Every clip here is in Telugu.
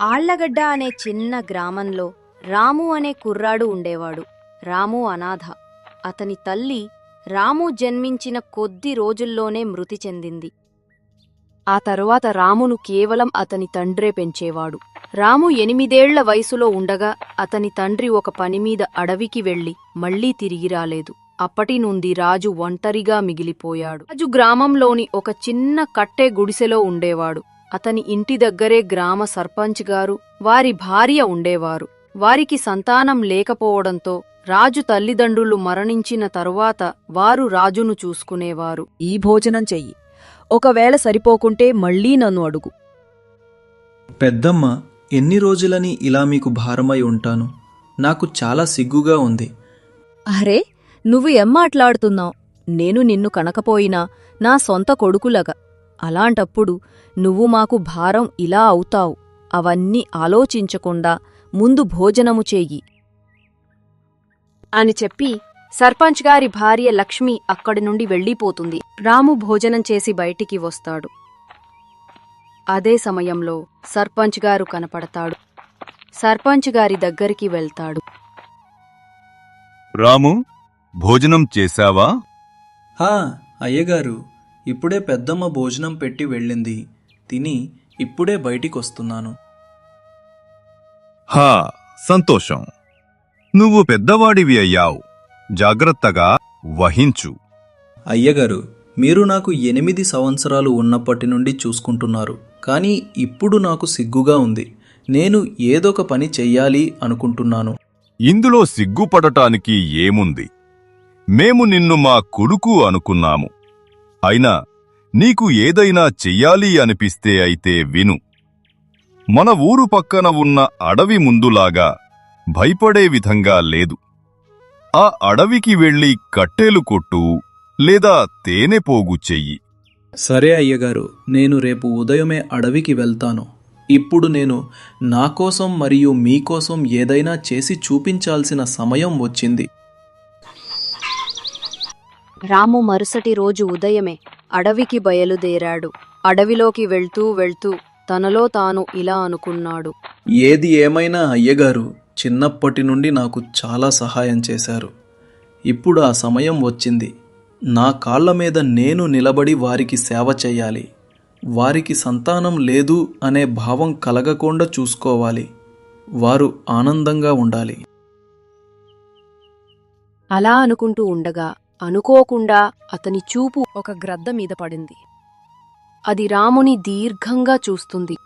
ఆళ్ళగడ్డ అనే చిన్న గ్రామంలో రాము అనే కుర్రాడు ఉండేవాడు. రాము అనాథ. అతని తల్లి రాము జన్మించిన కొద్ది రోజుల్లోనే మృతి చెందింది. ఆ తరువాత రామును కేవలం అతని తండ్రే పెంచేవాడు. రాము ఎనిమిదేళ్ళ వయసులో ఉండగా అతని తండ్రి ఒక పనిమీద అడవికి వెళ్ళి మళ్ళీ తిరిగి రాలేదు. అప్పటి నుండి రాజు ఒంటరిగా మిగిలిపోయాడు. రాజు గ్రామంలోని ఒక చిన్న కట్టె గుడిసెలో ఉండేవాడు. అతని ఇంటి దగ్గరే గ్రామ సర్పంచ్ గారు వారి భార్య ఉండేవారు. వారికి సంతానం లేకపోవడంతో రాజు తల్లిదండ్రులు మరణించిన తరువాత వారు రాజును చూసుకునేవారు. ఈ భోజనం చెయ్యి. ఒకవేళ సరిపోకుంటే మళ్ళీ నన్ను అడుగు. పెద్దమ్మ ఎన్ని రోజులని ఇలా మీకు భారమై ఉంటాను? నాకు చాలా సిగ్గుగా ఉంది. అరే నువ్వు ఏం మాట్లాడుతున్నావు? నేను నిన్ను కనకపోయినా నా సొంత కొడుకులగా. అలాంటప్పుడు నువ్వు మాకు భారం ఇలా అవుతావు. అవన్నీ ఆలోచించకుండా ముందు భోజనము చెయ్యి అని చెప్పి సర్పంచ్ గారి భార్య లక్ష్మి అక్కడి నుండి వెళ్ళిపోతుంది. రాము భోజనం చేసి బయటికి వస్తాడు. అదే సమయంలో సర్పంచ్ గారు కనపడతాడు. సర్పంచ్ గారి దగ్గరికి వెళ్తాడు. రాము భోజనం చేశావా? హా అయ్యగారు. ఇప్పుడే పెద్దమ్మ భోజనం పెట్టి వెళ్ళింది. తిని ఇప్పుడే బయటికొస్తున్నాను. హా సంతోషం. నువ్వు పెద్దవాడివి అయ్యావు. జాగ్రత్తగా వహించు. అయ్యగారు మీరు నాకు ఎనిమిది సంవత్సరాలు ఉన్నప్పటి నుండి చూసుకుంటున్నారు. కానీ ఇప్పుడు నాకు సిగ్గుగా ఉంది. నేను ఏదొక పని చెయ్యాలి అనుకుంటున్నాను. ఇందులో సిగ్గుపడటానికి ఏముంది? మేము నిన్ను మా కొడుకు అనుకున్నాము. అయినా నీకు ఏదైనా చెయ్యాలి అనిపిస్తే అయితే విను. మన ఊరు పక్కన ఉన్న అడవి ముందులాగా భయపడే విధంగా లేదు. ఆ అడవికి వెళ్ళి కట్టెలు కొట్టు లేదా తేనె పోగు చెయ్యి. సరే అయ్యగారు నేను రేపు ఉదయమే అడవికి వెళ్తాను. ఇప్పుడు నేను నా కోసం మరియు మీకోసం ఏదైనా చేసి చూపించాల్సిన సమయం వచ్చింది. రాము మరుసటి రోజు ఉదయమే అడవికి బయలుదేరాడు. అడవిలోకి వెళ్తూ వెళ్తూ తనలో తాను ఇలా అనుకున్నాడు. ఏది ఏమైనా అయ్యగారు చిన్నప్పటి నుండి నాకు చాలా సహాయం చేశారు. ఇప్పుడు ఆ సమయం వచ్చింది. నా కాళ్ళ మీద నేను నిలబడి వారికి సేవ చేయాలి. వారికి సంతానం లేదు అనే భావం కలగకుండా చూసుకోవాలి. వారు ఆనందంగా ఉండాలి. అలా అనుకుంటూ ఉండగా అనుకోకుండా అతని చూపు ఒక గ్రద్ద మీద పడింది. అది రాముని దీర్ఘంగా చూస్తుంది.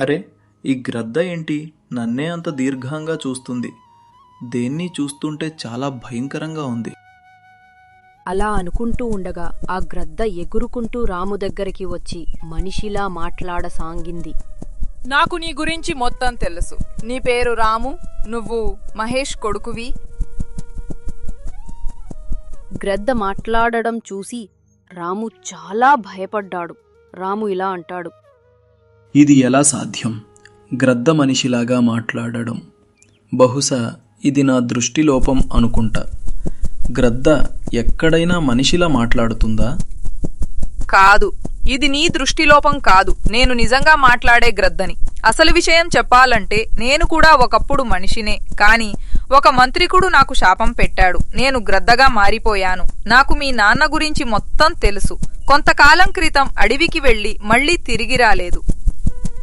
అరే ఈ గ్రద్ద ఏంటి? నన్నే అంత దీర్ఘంగా చూస్తుంది. దేన్ని చూస్తుంటే చాలా భయంకరంగా ఉంది. అలా అనుకుంటూ ఉండగా ఆ గ్రద్ద ఎగురుకుంటూ రాము దగ్గరికి వచ్చి మనిషిలా మాట్లాడసాగింది. నాకు నీ గురించి మొత్తం తెలుసు. నీ పేరు రాము నువ్వు మహేష్ కొడుకువి. గ్రద్ద మాట్లాడడం చూసి రాము చాలా భయపడ్డాడు. రాము ఇలా అంటాడు. ఇది ఎలా సాధ్యం? గ్రద్ద మనిషిలాగా మాట్లాడడం. బహుశా ఇది నా దృష్టిలోపం అనుకుంటా. గ్రద్ద ఎక్కడైనా మనిషిలా మాట్లాడుతుందా? కాదు. ఇది నీ దృష్టిలోపం కాదు. నేను నిజంగా మాట్లాడే గ్రద్దని. అసలు విషయం చెప్పాలంటే నేను కూడా ఒకప్పుడు మనిషినే. కాని ఒక మంత్రికుడు నాకు శాపం పెట్టాడు. నేను గ్రద్దగా మారిపోయాను. నాకు మీ నాన్న గురించి మొత్తం తెలుసు. కొంతకాలం క్రితం అడవికి వెళ్ళి మళ్ళీ తిరిగి రాలేదు.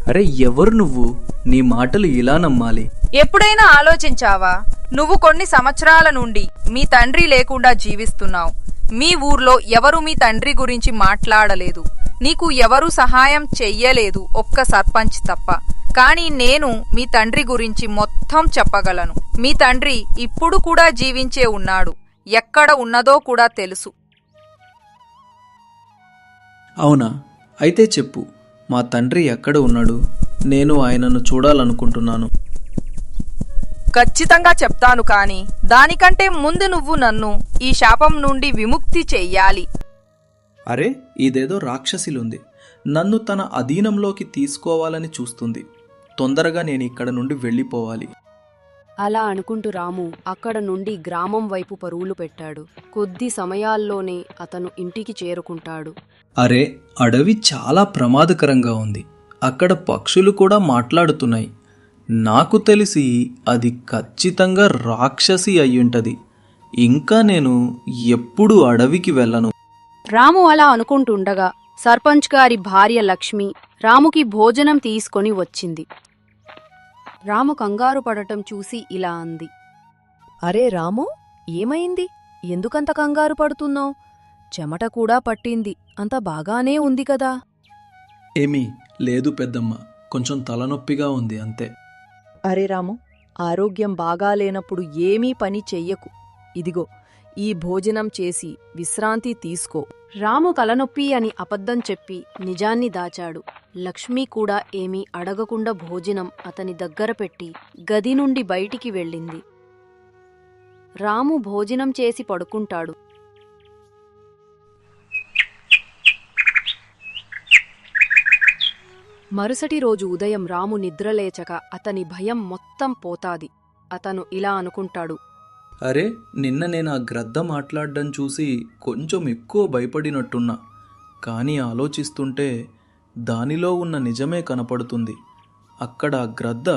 అరే ఎవరు నువ్వు? నీ మాటలు ఇలా నమ్మాలి. ఎప్పుడైనా ఆలోచించావా? నువ్వు కొన్ని సంవత్సరాల నుండి మీ తండ్రి లేకుండా జీవిస్తున్నావు. మీ ఊర్లో ఎవరు మీ తండ్రి గురించి మాట్లాడలేదు. నీకు ఎవరు సహాయం చెయ్యలేదు ఒక్క సర్పంచ్ తప్ప. కానీ నేను మీ తండ్రి గురించి మొత్తం చెప్పగలను. మీ తండ్రి ఇప్పుడు కూడా జీవించే ఉన్నాడు. ఎక్కడ ఉన్నదో కూడా తెలుసు. అవునా? అయితే చెప్పు మా తండ్రి ఎక్కడ ఉన్నాడు? నేను ఆయనను చూడాలనుకుంటున్నాను. ఖచ్చితంగా చెప్తాను కాని దానికంటే ముందు నువ్వు నన్ను ఈ శాపం నుండి విముక్తి చెయ్యాలి. అరే ఇదేదో రాక్షసిలుంది. నన్ను తన అధీనంలోకి తీసుకోవాలని చూస్తుంది. తొందరగా నేను ఇక్కడ నుండి వెళ్ళిపోవాలి. అలా అనుకుంటూ రాము అక్కడ నుండి గ్రామం వైపు పరుగులు పెట్టాడు. కొద్ది సమయాల్లోనే అతను ఇంటికి చేరుకుంటాడు. అరే అడవి చాలా ప్రమాదకరంగా ఉంది. అక్కడ పక్షులు కూడా మాట్లాడుతున్నాయి. నాకు తెలిసి అది ఖచ్చితంగా రాక్షసి అయ్యుంటది. ఇంకా నేను ఎప్పుడు అడవికి వెళ్ళను. రాము అలా అనుకుంటుండగా సర్పంచ్ గారి భార్య లక్ష్మి రాముకి భోజనం తీసుకొని వచ్చింది. రాము కంగారు పడటం చూసి ఇలా అంది. అరే రాము ఏమైంది? ఎందుకంత కంగారు పడుతున్నావు? చెమట కూడా పట్టింది. అంత బాగానే ఉంది కదా. ఏమీ లేదు పెద్దమ్మ. కొంచెం తలనొప్పిగా ఉంది అంతే. అరే రాము ఆరోగ్యం బాగాలేనప్పుడు ఏమీ పని చెయ్యకు. ఇదిగో ఈ భోజనం చేసి విశ్రాంతి తీసుకో. రాము తలనొప్పి అని అబద్ధం చెప్పి నిజాన్ని దాచాడు. లక్ష్మి కూడా ఏమీ అడగకుండా భోజనం అతని దగ్గర పెట్టి గది నుండి బయటికి వెళ్ళింది. రాము భోజనం చేసి పడుకుంటాడు. మరుసటి రోజు ఉదయం రాము నిద్రలేచక అతని భయం మొత్తం పోతాది. అతను ఇలా అనుకుంటాడు. అరే నిన్న నేను ఆ గ్రద్ద మాట్లాడడం చూసి కొంచెం ఎక్కువ భయపడినట్టున్నా. కానీ ఆలోచిస్తుంటే దానిలో ఉన్న నిజమే కనపడుతుంది. అక్కడ ఆ గ్రద్ద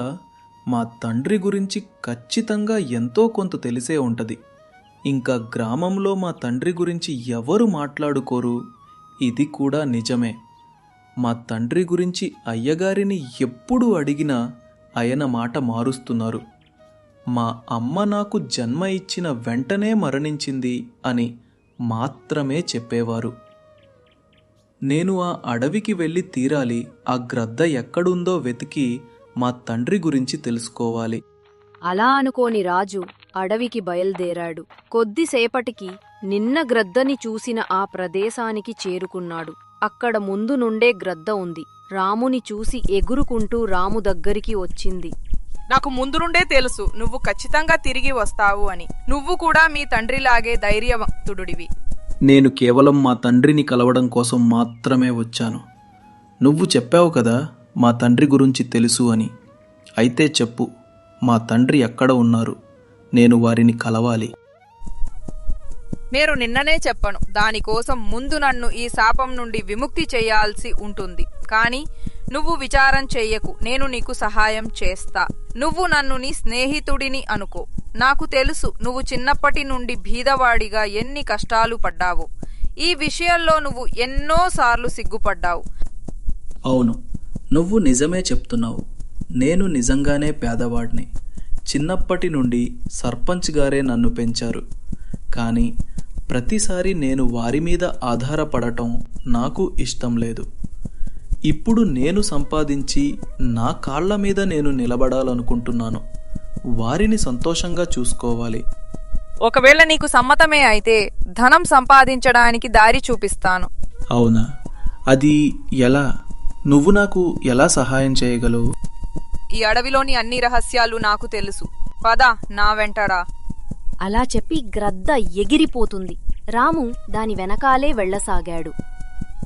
మా తండ్రి గురించి ఖచ్చితంగా ఎంతో కొంత తెలిసే ఉంటుంది. ఇంకా గ్రామంలో మా తండ్రి గురించి ఎవరు మాట్లాడుకోరు? ఇది కూడా నిజమే. మా తండ్రి గురించి అయ్యగారిని ఎప్పుడు అడిగినా ఆయన మాట మారుస్తున్నారు. మా అమ్మ నాకు జన్మ ఇచ్చిన వెంటనే మరణించింది అని మాత్రమే చెప్పేవారు. నేను ఆ అడవికి వెళ్ళి తీరాలి ఆ గ్రద్ద ఎక్కడుందో వెతికి మా తండ్రి గురించి తెలుసుకోవాలి. అలా అనుకోని రాజు అడవికి బయల్దేరాడు. కొద్దిసేపటికి నిన్న గ్రద్దని చూసిన ఆ ప్రదేశానికి చేరుకున్నాడు. అక్కడ ముందు నుండే గ్రద్ద ఉంది. రాముని చూసి ఎగురుకుంటూ రాము దగ్గరికి వచ్చింది. నాకు ముందు నుండే తెలుసు నువ్వు ఖచ్చితంగా తిరిగి వస్తావు అని. నువ్వు కూడా మీ తండ్రిలాగే ధైర్యవంతుడివి. నేను కేవలం మా తండ్రిని కలవడం కోసం మాత్రమే వచ్చాను. నువ్వు చెప్పావు కదా మా తండ్రి గురించి తెలుసు అని. అయితే చెప్పు మా తండ్రి ఎక్కడ ఉన్నారు? నేను వారిని కలవాలి. నేను నిన్ననే చెప్పను. దానికోసం ముందు నన్ను ఈ శాపం నుండి విముక్తి చేయాల్సి ఉంటుంది. కానీ నువ్వు విచారం చెయ్యకు నేను నీకు సహాయం చేస్తా. నువ్వు నన్ను నీ స్నేహితుడిని అనుకో. నాకు తెలుసు నువ్వు చిన్నప్పటి నుండి భీదవాడిగా ఎన్ని కష్టాలు పడ్డావు. ఈ విషయంలో నువ్వు ఎన్నోసార్లు సిగ్గుపడ్డావు. అవును నువ్వు నిజమే చెప్తున్నావు. నేను నిజంగానే పేదవాడిని. చిన్నప్పటి నుండి సర్పంచ్ గారే నన్ను పెంచారు. కానీ ప్రతిసారి నేను వారి మీద ఆధారపడటం నాకు ఇష్టం లేదు. ఇప్పుడు నేను సంపాదించి నా కాళ్ళ మీద నేను నిలబడాలనుకుంటున్నాను. వారిని సంతోషంగా చూసుకోవాలి. ఒకవేళ నీకు సమ్మతమే అయితే ధనం సంపాదించడానికి దారి చూపిస్తాను. అవునా? అది ఎలా? నువ్వు నాకు ఎలా సహాయం చేయగలవు? ఈ అడవిలోని అన్ని రహస్యాలు నాకు తెలుసు. పద నా వెంటరా అలా చెప్పి గ్రద్ద ఎగిరిపోతుంది. రాము దాని వెనకాలే వెళ్ళసాగాడు.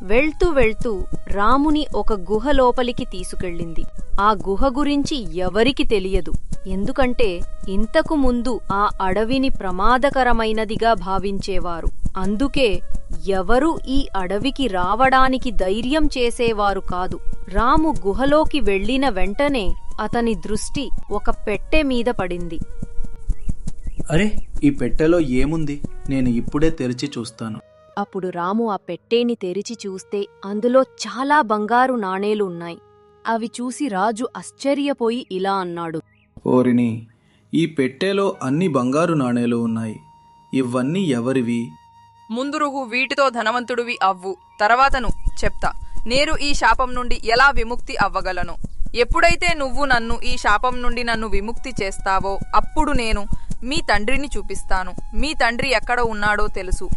వెళ్తూ వెళ్తూ రాముని ఒక గుహ లోపలికి తీసుకెళ్ళింది. ఆ గుహ గురించి ఎవరికి తెలియదు. ఎందుకంటే ఇంతకు ముందు ఆ అడవిని ప్రమాదకరమైనదిగా భావించేవారు. అందుకే ఎవరు ఈ అడవికి రావడానికి ధైర్యం చేసేవారు కాదు. రాము గుహలోకి వెళ్ళిన వెంటనే అతని దృష్టి ఒక పెట్టె మీద పడింది. అరే ఈ పెట్టెలో ఏముంది? నేను ఇప్పుడే తెరిచి చూస్తాను. అప్పుడు రాము ఆ పెట్టేని తెరిచి చూస్తే అందులో చాలా బంగారు నాణేలు ఉన్నాయి. అవి చూసి రాజు ఆశ్చర్యపోయి ఇలా అన్నాడు. ఓరిని ఈ పెట్టెలో అన్ని బంగారు నాణేలు ఉన్నాయి. ఇవన్నీ ఎవరివి? ముందు నువ్వు వీటితో ధనవంతుడివి అవ్వు తర్వాతను చెప్తా. నేను ఈ శాపం నుండి ఎలా విముక్తి అవ్వగలను? ఎప్పుడైతే నువ్వు నన్ను ఈ శాపం నుండి నన్ను విముక్తి చేస్తావో అప్పుడు నేను మీ తండ్రిని చూపిస్తాను. మీ తండ్రి ఎక్కడ ఉన్నాడో తెలుసు.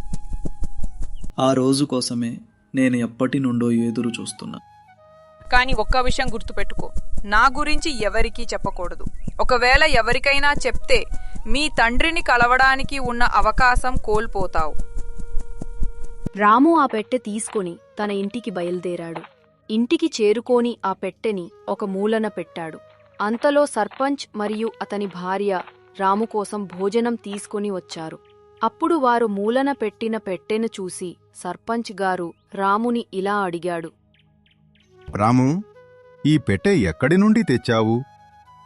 ఆ రోజు కోసమే నేను ఎప్పటి నుండో ఎదురు చూస్తున్నా. కానీ ఒక్క విషయం గుర్తుపెట్టుకో. నా గురించి ఎవరికీ చెప్పకూడదు. ఒకవేళ ఎవరికైనా చెప్తే మీ తండ్రిని కలవడానికి ఉన్న అవకాశం కోల్పోతావు. రాము ఆ పెట్టె తీసుకొని తన ఇంటికి బయలుదేరాడు. ఇంటికి చేరుకోని ఆ పెట్టెని ఒక మూలన పెట్టాడు. అంతలో సర్పంచ్ మరియు అతని భార్య రాము కోసం భోజనం తీసుకొని వచ్చారు. అప్పుడు వారు మూలన పెట్టిన పెట్టెను చూసి సర్పంచ్ గారు రాముని ఇలా అడిగాడు. రాము ఈ పెట్టె ఎక్కడి నుండి తెచ్చావు?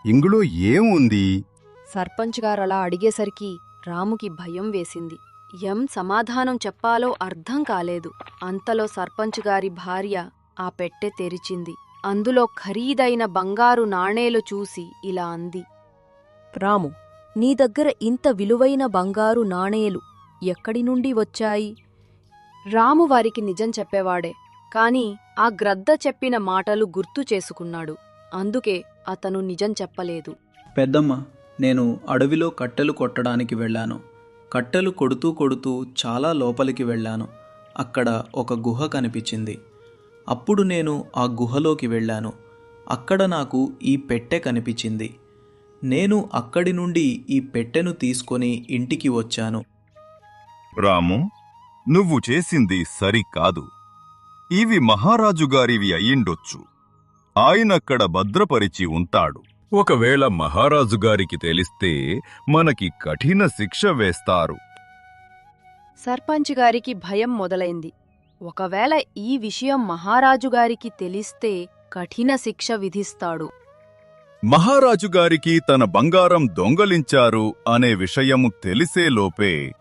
ఇందులో ఏం ఉంది? సర్పంచ్ గారు అలా అడిగేసరికి రాముకి భయం వేసింది. ఎం సమాధానం చెప్పాలో అర్థం కాలేదు. అంతలో సర్పంచ్ గారి భార్య ఆ పెట్టె తెరిచింది. అందులో ఖరీదైన బంగారు నాణేలు చూసి ఇలా అంది. రాము నీ దగ్గర ఇంత విలువైన బంగారు నాణేలు ఎక్కడి నుండి వచ్చాయి? రాము వారికి నిజం చెప్పేవాడే కాని ఆ గ్రద్ద చెప్పిన మాటలు గుర్తు చేసుకున్నాడు. అందుకే అతను నిజం చెప్పలేదు. పెద్దమ్మ నేను అడవిలో కట్టెలు కొట్టడానికి వెళ్ళాను. కట్టెలు కొడుతూ కొడుతూ చాలా లోపలికి వెళ్ళాను. అక్కడ ఒక గుహ కనిపించింది. అప్పుడు నేను ఆ గుహలోకి వెళ్ళాను. అక్కడ నాకు ఈ పెట్టె కనిపించింది. నేను అక్కడి నుండి ఈ పెట్టెను తీసుకొని ఇంటికి వచ్చాను. రాము నువ్వు చేసింది సరికాదు ఇవి మహారాజుగారివి అయ్యిండొచ్చు. ఆయనక్కడ భద్రపరిచి ఉంటాడు. ఒకవేళ మహారాజుగారికి తెలిస్తే మనకి కఠిన శిక్ష వేస్తారు. సర్పంచ్ గారికి భయం మొదలైంది. ఒకవేళ ఈ విషయం మహారాజు గారికి తెలిస్తే కఠిన శిక్ష విధిస్తాడు. మహారాజుగారికి తన బంగారం దొంగలించారు అనే విషయము తెలిసేలోపే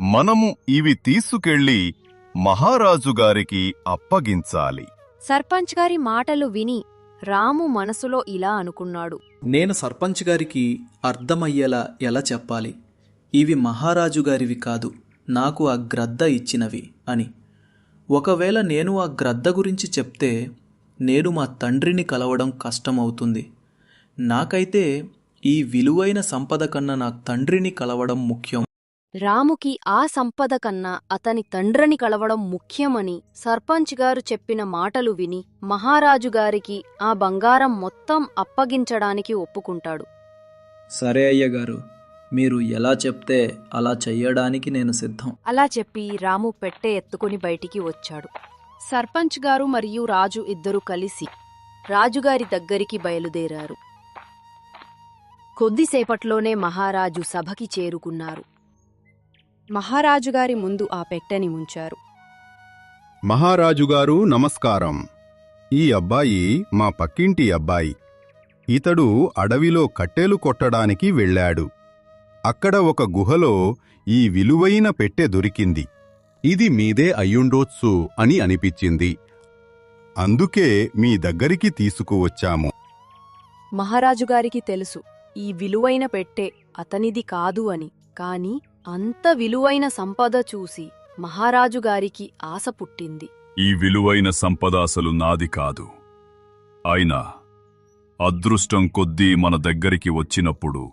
మనము ఇవి తీసుకెళ్ళి మహారాజుగారికి అప్పగించాలి. సర్పంచ్ గారి మాటలు విని రాము మనసులో ఇలా అనుకున్నాడు. నేను సర్పంచ్ గారికి అర్థమయ్యేలా ఎలా చెప్పాలి? ఇవి మహారాజు గారివి కాదు నాకు ఆ గ్రద్ద ఇచ్చినవి అని. ఒకవేళ నేను ఆ గ్రద్ద గురించి చెప్తే నేను మా తండ్రిని కలవడం కష్టమవుతుంది. నాకైతే ఈ విలువైన సంపద కన్నా నా తండ్రిని కలవడం ముఖ్యం. రాముకి ఆ సంపద కన్నా అతని తండ్రిని కలవడం ముఖ్యమని సర్పంచ్ గారు చెప్పిన మాటలు విని మహారాజు గారికి ఆ బంగారం మొత్తం అప్పగించడానికి ఒప్పుకుంటాడు. సరే అయ్యగారు మీరు ఎలా చెప్తే అలా చెయ్యడానికి నేను సిద్ధం. అలా చెప్పి రాము పెట్టె ఎత్తుకుని బయటికి వచ్చాడు. సర్పంచ్ గారు మరియు రాజు ఇద్దరు కలిసి రాజుగారి దగ్గరికి బయలుదేరారు. కొద్దిసేపట్లోనే మహారాజు సభకి చేరుకున్నారు. మహారాజుగారి ముందు ఆ పెట్టెని ఉంచారు మహారాజుగారు నమస్కారం. ఈ అబ్బాయి మా పక్కింటి అబ్బాయి. ఇతడు అడవిలో కట్టెలు కొట్టడానికి వెళ్ళాడు. అక్కడ ఒక గుహలో ఈ విలువైన పెట్టె దొరికింది. ఇది మీదే అయ్యుండొచ్చు అని అనిపించింది. అందుకే మీ దగ్గరికి తీసుకువచ్చాము. మహారాజుగారికి తెలుసు ఈ విలువైన పెట్టె అతనిది కాదు అని. కాని అంత విలువైన సంపద చూసి మహారాజుగారికి ఆశ పుట్టింది. ఈ విలువైన సంపద అసలు నాది కాదు. అయినా అదృష్టం కొద్దీ మన దగ్గరికి వచ్చినప్పుడు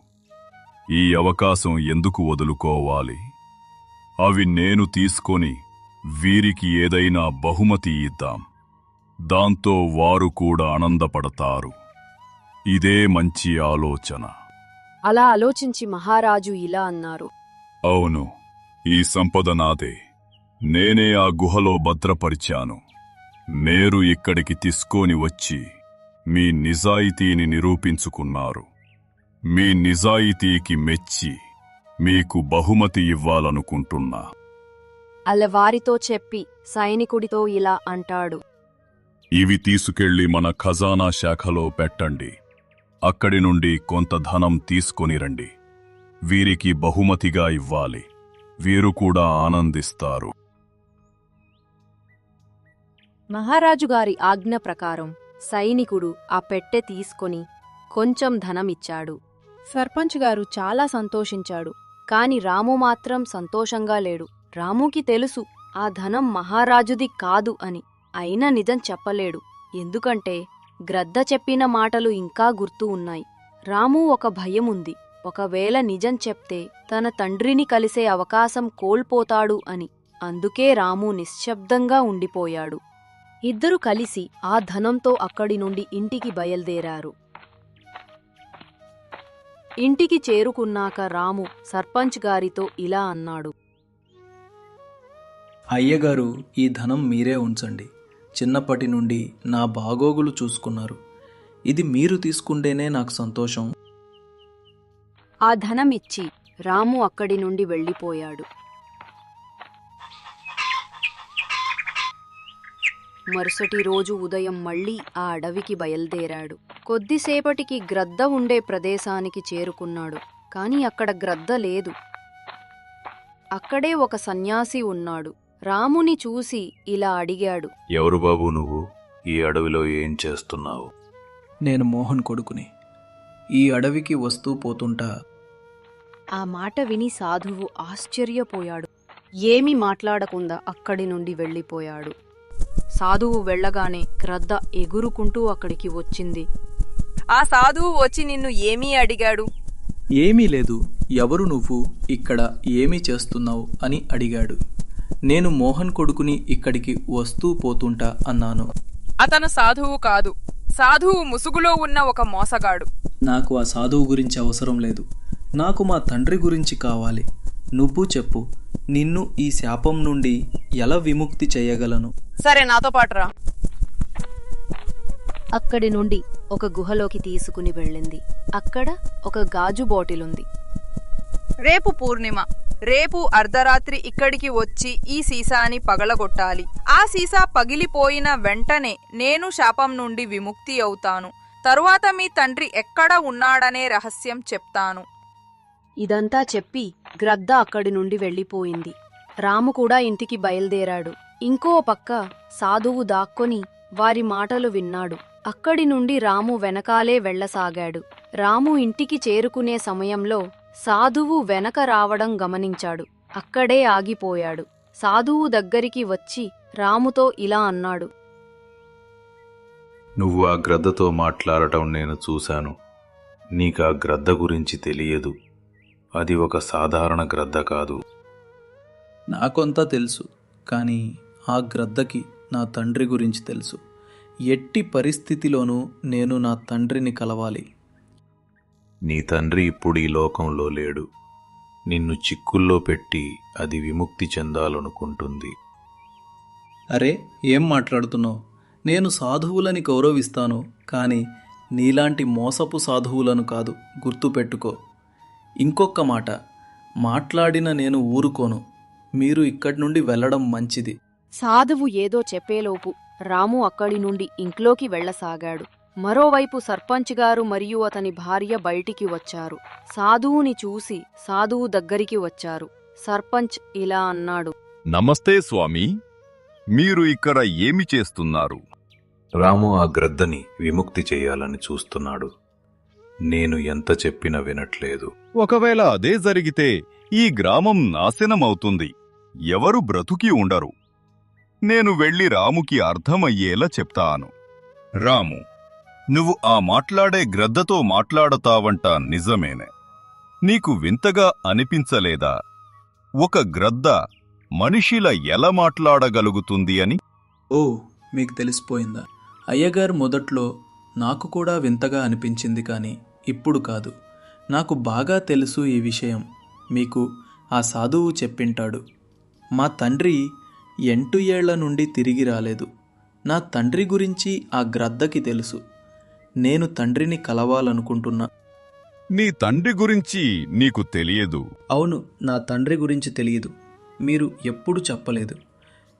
ఈ అవకాశం ఎందుకు వదులుకోవాలి? అవి నేను తీసుకొని వీరికి ఏదైనా బహుమతి ఇద్దాం. దాంతో వారు కూడా ఆనందపడతారు. ఇదే మంచి ఆలోచన. అలా ఆలోచించి మహారాజు ఇలా అన్నారు. అవును ఈ సంపద నాదే. నేనే ఆ గుహలో భద్రపరిచాను. మీరు ఇక్కడికి తీసుకొని వచ్చి మీ నిజాయితీని నిరూపించుకున్నారు. మీ నిజాయితీకి మెచ్చి మీకు బహుమతి ఇవ్వాలనుకుంటున్నా. అలా వారితో చెప్పి సైనికుడితో ఇలా అంటాడు. ఇవి తీసుకెళ్ళి మన ఖజానా శాఖలో పెట్టండి. అక్కడి నుండి కొంత ధనం తీసుకొని రండి. వీరికి బహుమతిగా ఇవ్వాలి. వీరు కూడా ఆనందిస్తారు. మహారాజుగారి ఆజ్ఞ ప్రకారం సైనికుడు ఆ పెట్టె తీసుకొని కొంచెం ధనమిచ్చాడు. సర్పంచ్ గారు చాలా సంతోషించాడు. కాని రాము మాత్రం సంతోషంగా లేడు. రాముకి తెలుసు ఆ ధనం మహారాజుది కాదు అని. అయినా నిజం చెప్పలేడు. ఎందుకంటే గ్రద్ద చెప్పిన మాటలు ఇంకా గుర్తు ఉన్నాయి. రాము ఒక భయం ఉంది ఒకవేళ నిజం చెప్తే తన తండ్రిని కలిసే అవకాశం కోల్పోతాడు అని. అందుకే రాము నిశ్శబ్దంగా ఉండిపోయాడు. ఇద్దరు కలిసి ఆ ధనంతో అక్కడి నుండి ఇంటికి బయల్దేరారు. ఇంటికి చేరుకున్నాక రాము సర్పంచ్ గారితో ఇలా అన్నాడు. అయ్యగారు ఈ ధనం మీరే ఉంచండి. చిన్నప్పటి నుండి నా బాగోగులు చూసుకున్నారు. ఇది మీరు తీసుకుంటేనే నాకు సంతోషం. ఆ ధనమిచ్చి రాము అక్కడి నుండి వెళ్ళిపోయాడు. మరుసటి రోజు ఉదయం మళ్ళీ ఆ అడవికి బయల్దేరాడు. కొద్దిసేపటికి గ్రద్ద ఉండే ప్రదేశానికి చేరుకున్నాడు. కాని అక్కడ గ్రద్ద లేదు. అక్కడే ఒక సన్యాసి ఉన్నాడు. రాముని చూసి ఇలా అడిగాడు. ఎవరు బాబు నువ్వు? ఈ అడవిలో ఏం చేస్తున్నావు? నేను మోహన్ కొడుకుని. ఈ అడవికి వస్తూ పోతుంటా. ఆ మాట విని సాధువు ఆశ్చర్యపోయాడు. ఏమీ మాట్లాడకుండా అక్కడి నుండి వెళ్ళిపోయాడు. సాధువు వెళ్ళగానే గ్రద్ద ఎగురుకుంటూ అక్కడికి వచ్చింది. ఆ సాధువు వచ్చి నిన్ను ఏమీ అడిగాడు? ఏమీ లేదు ఎవరు నువ్వు? ఇక్కడ ఏమి చేస్తున్నావు? అని అడిగాడు. నేను మోహన్ కొడుకుని ఇక్కడికి వస్తూ పోతుంటా అన్నాను. అతను సాధువు కాదు. సాధువు ముసుగులో ఉన్న ఒక మోసగాడు. నాకు ఆ సాధువు గురించి అవసరం లేదు. నాకు మా తండ్రి గురించి కావాలి. నువ్వు చెప్పు నిన్ను ఈ శాపం నుండి ఎలా విముక్తి చేయగలను? సరే నాతో పాటు రా. అక్కడి నుండి ఒక గుహలోకి తీసుకుని వెళ్ళింది. అక్కడ ఒక గాజు బాటిలుంది. రేపు పూర్ణిమ. రేపు అర్ధరాత్రి ఇక్కడికి వచ్చి ఈ సీసాని పగలగొట్టాలి. ఆ సీసా పగిలిపోయిన వెంటనే నేను శాపం నుండి విముక్తి అవుతాను. తరువాత మీ తండ్రి ఎక్కడ ఉన్నాడనే రహస్యం చెప్తాను. ఇదంతా చెప్పి గ్రద్ద అక్కడి నుండి వెళ్ళిపోయింది. రాము కూడా ఇంటికి బయలుదేరాడు. ఇంకో పక్క సాధువు దాక్కొని వారి మాటలు విన్నాడు. అక్కడి నుండి రాము వెనకాలే వెళ్ళసాగాడు. రాము ఇంటికి చేరుకునే సమయంలో సాధువు వెనక రావడం గమనించాడు. అక్కడే ఆగిపోయాడు. సాధువు దగ్గరికి వచ్చి రాముతో ఇలా అన్నాడు. నువ్వు ఆ గ్రద్దతో మాట్లాడటం నేను చూశాను. నీకు ఆ గ్రద్ద గురించి తెలియదు. అది ఒక సాధారణ గ్రద్ద కాదు. నాకొంతా తెలుసు కానీ ఆ గ్రద్దకి నా తండ్రి గురించి తెలుసు. ఎట్టి పరిస్థితిలోనూ నేను నా తండ్రిని కలవాలి. నీ తండ్రి ఇప్పుడు ఈ లోకంలో లేడు. నిన్ను చిక్కుల్లో పెట్టి అది విముక్తి చెందాలనుకుంటుంది. అరే ఏం మాట్లాడుతున్నావు? నేను సాధువులని గౌరవిస్తాను కానీ నీలాంటి మోసపు సాధువులను కాదు గుర్తుపెట్టుకో. ఇంకొక మాట మాట్లాడిన నేను ఊరుకోను. మీరు ఇక్కడి నుండి వెళ్ళడం మంచిది. సాధువు ఏదో చెప్పేలోపు రాము అక్కడి నుండి ఇంట్లోకి వెళ్ళసాగాడు. మరోవైపు సర్పంచ్ గారు మరియు అతని భార్య బయటికి వచ్చారు. సాధువుని చూసి సాధువు దగ్గరికి వచ్చారు. సర్పంచ్ ఇలా అన్నాడు. నమస్తే స్వామి మీరు ఇక్కడ ఏమి చేస్తున్నారు? రాము ఆ గ్రద్దని విముక్తి చేయాలని చూస్తున్నాడు. నేను ఎంత చెప్పినా వినట్లేదు. ఒకవేళ అదే జరిగితే ఈ గ్రామం నాశనమవుతుంది. ఎవరు బ్రతుకి ఉండరు. నేను వెళ్ళి రాముకి అర్థమయ్యేలా చెప్తాను. రాము నువ్వు ఆ మాట్లాడే గ్రద్దతో మాట్లాడతావంట నిజమేనే. నీకు వింతగా అనిపించలేదా? ఒక గ్రద్ద మనిషిలా ఎలా మాట్లాడగలుగుతుంది అని? ఓ మీకు తెలిసిపోయిందా. అయ్యగారు మొదట్లో నాకు కూడా వింతగా అనిపించింది కానీ ఇప్పుడు కాదు. నాకు బాగా తెలుసు ఈ విషయం. మీకు ఆ సాధువు చెప్పింటాడు. మా తండ్రి ఎంటు ఏళ్ళ నుండి తిరిగి రాలేదు. నా తండ్రి గురించి ఆ గ్రద్దకి తెలుసు. నేను తండ్రిని కలవాలనుకుంటున్నా. నీ తండ్రి గురించి నీకు తెలియదు. అవును నా తండ్రి గురించి తెలియదు. మీరు ఎప్పుడు చెప్పలేదు.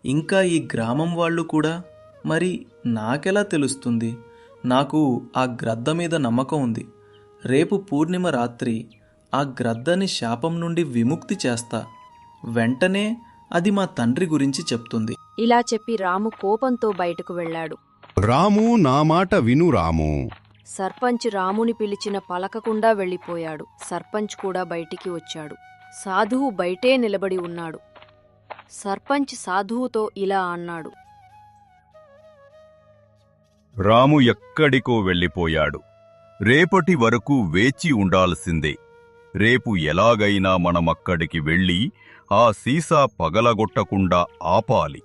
ఇంకా ఈ గ్రామం వాళ్ళు కూడా మరి నాకెలా తెలుస్తుంది? నాకు ఆ గ్రద్ద మీద నమ్మకం ఉంది. రేపు పూర్ణిమ రాత్రి ఆ గ్రద్దని శాపం నుండి విముక్తి చేస్తా. వెంటనే అది మా తండ్రి గురించి చెప్తుంది. ఇలా చెప్పి రాము కోపంతో బయటకు వెళ్ళాడు. రాము నా మాట విను రాము. సర్పంచ్ రాముని పిలిచిన పలకకుండా వెళ్ళిపోయాడు. సర్పంచ్ కూడా బయటికి వచ్చాడు. సాధువు బయటే నిలబడి ఉన్నాడు. సర్పంచ్ సాధువుతో ఇలా అన్నాడు. రాము ఎక్కడికో వెళ్ళిపోయాడు. రేపటి వరకు వేచి ఉండాల్సిందే. రేపు ఎలాగైనా మనమక్కడికి వెళ్ళి ఆ సీసా పగలగొట్టకుండా ఆపాలి.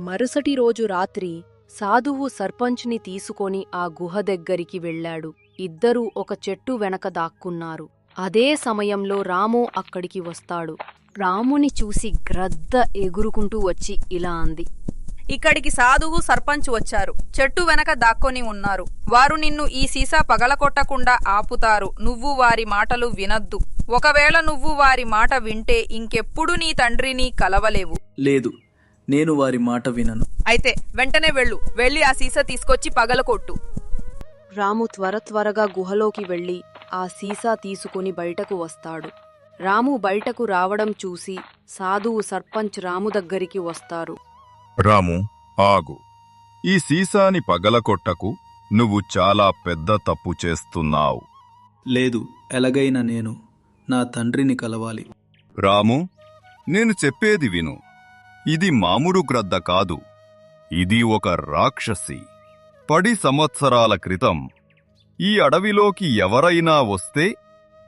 మరుసటి రోజు రాత్రి సాధువు సర్పంచ్ని తీసుకొని ఆ గుహ దగ్గరికి వెళ్ళాడు. ఇద్దరూ ఒక చెట్టు వెనక దాక్కున్నారు. అదే సమయంలో రాము అక్కడికి వస్తాడు. రాముని చూసి గ్రద్ద ఎగురుకుంటూ వచ్చి ఇలా అంది. ఇక్కడికి సాధువు సర్పంచ్ వచ్చారు. చెట్టు వెనక దాక్కొని ఉన్నారు. వారు నిన్ను ఈ సీసా పగలకొట్టకుండా ఆపుతారు. నువ్వు వారి మాటలు వినద్దు. ఒకవేళ నువ్వు వారి మాట వింటే ఇంకెప్పుడు నీ తండ్రిని కలవలేవు. లేదు నేను వారి మాట వినను. అయితే వెంటనే వెళ్ళు. వెళ్ళి ఆ సీసా తీసుకొచ్చి పగలకొట్టు రాము త్వర త్వరగా గుహలోకి వెళ్ళి ఆ సీసా తీసుకుని బయటకు వస్తాడు. రాము బయటకు రావడం చూసి సాధువు సర్పంచ్ రాము దగ్గరికి వస్తారు. రాము ఆగు. ఈ సీసాని పగలకొట్టకు నువ్వు చాలా పెద్ద తప్పు చేస్తున్నావు. లేదు ఎలాగైనా నేను నా తండ్రిని కలవాలి. రాము నేను చెప్పేది విను. ఇది మామూలు గ్రద్ద కాదు. ఇది ఒక రాక్షసి. పది సంవత్సరాల క్రితం ఈ అడవిలోకి ఎవరైనా వస్తే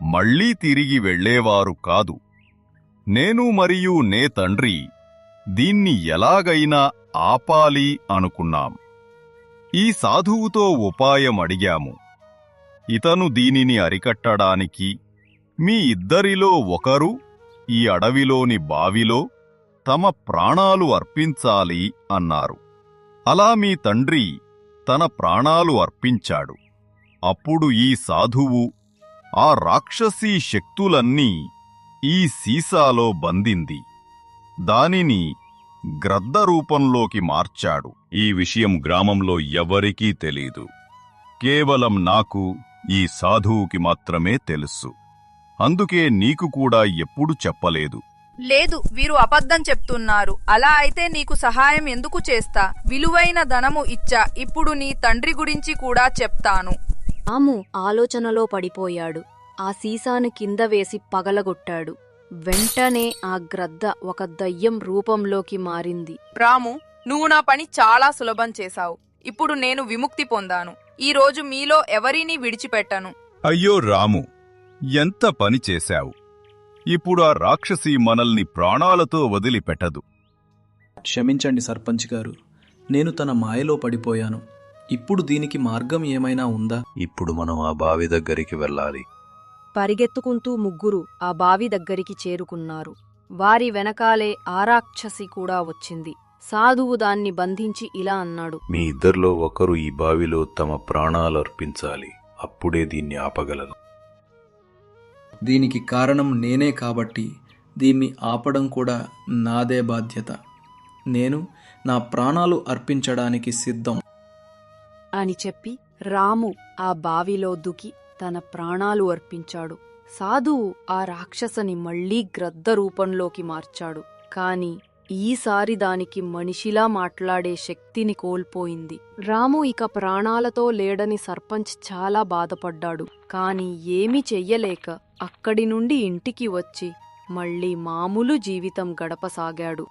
మళ్ళీ తిరిగి వెళ్ళేవారు కాదు. నేను మరియు నే తండ్రి దీన్ని ఎలాగైనా ఆపాలి అనుకున్నాం. ఈ సాధువుతో ఉపాయం అడిగాము. ఇతను దీనిని అరికట్టడానికి మీ ఇద్దరిలో ఒకరు ఈ అడవిలోని బావిలో తమ ప్రాణాలు అర్పించాలి అన్నారు. అలా మీ తండ్రి తన ప్రాణాలు అర్పించాడు. అప్పుడు ఈ సాధువు ఆ రాక్షసీ శక్తులన్నీ ఈ సీసాలో బందింది దానిని గ్రద్ద రూపంలోకి మార్చాడు. ఈ విషయం గ్రామంలో ఎవరికీ తెలీదు. కేవలం నాకు ఈ సాధువుకి మాత్రమే తెలుసు. అందుకే నీకు కూడా ఎప్పుడు చెప్పలేదు. లేదు వీరు అబద్ధం చెప్తున్నారు. అలా అయితే నీకు సహాయం ఎందుకు చేస్తా? విలువైన ధనము ఇచ్చా. ఇప్పుడు నీ తండ్రి గురించి కూడా చెప్తాను. రాము ఆలోచనలో పడిపోయాడు. ఆ సీసాను కింద వేసి పగలగొట్టాడు. వెంటనే ఆ గ్రద్ద ఒక దయ్యం రూపంలోకి మారింది. రాము నువ్వు నా పని చాలా సులభం చేశావు. ఇప్పుడు నేను విముక్తి పొందాను. ఈ రోజు మీలో ఎవరినీ విడిచిపెట్టను? అయ్యో రాము ఎంత పని చేశావు. ఇప్పుడు ఆ రాక్షసి మనల్ని ప్రాణాలతో వదిలిపెట్టదు. క్షమించండి సర్పంచ్ గారు. నేను తన మాయలో పడిపోయాను. ఇప్పుడు దీనికి మార్గం ఏమైనా ఉందా? ఇప్పుడు మనం ఆ బావి దగ్గరికి వెళ్ళాలి. పరిగెత్తుకుంటూ ముగ్గురు ఆ బావి దగ్గరికి చేరుకున్నారు. వారి వెనకాలే ఆరాక్షసి కూడా వచ్చింది. సాధువు దాన్ని బంధించి ఇలా అన్నాడు. మీ ఇద్దరిలో ఒకరు ఈ బావిలో తమ ప్రాణాలు అర్పించాలి. అప్పుడే దీన్ని ఆపగలను. దీనికి కారణం నేనే కాబట్టి దీన్ని ఆపడం కూడా నాదే బాధ్యత. నేను నా ప్రాణాలు అర్పించడానికి సిద్ధం. అని చెప్పి రాము ఆ బావిలో దుకి తన ప్రాణాలు అర్పించాడు. సాధువు ఆ రాక్షసని మళ్ళీ గ్రద్ద రూపంలోకి మార్చాడు. కాని ఈసారి దానికి మనిషిలా మాట్లాడే శక్తిని కోల్పోయింది. రాము ఇక ప్రాణాలతో లేడని సర్పంచ్ చాలా బాధపడ్డాడు. కాని ఏమీ చెయ్యలేక అక్కడి నుండి ఇంటికి వచ్చి మళ్ళీ మామూలు జీవితం గడపసాగాడు.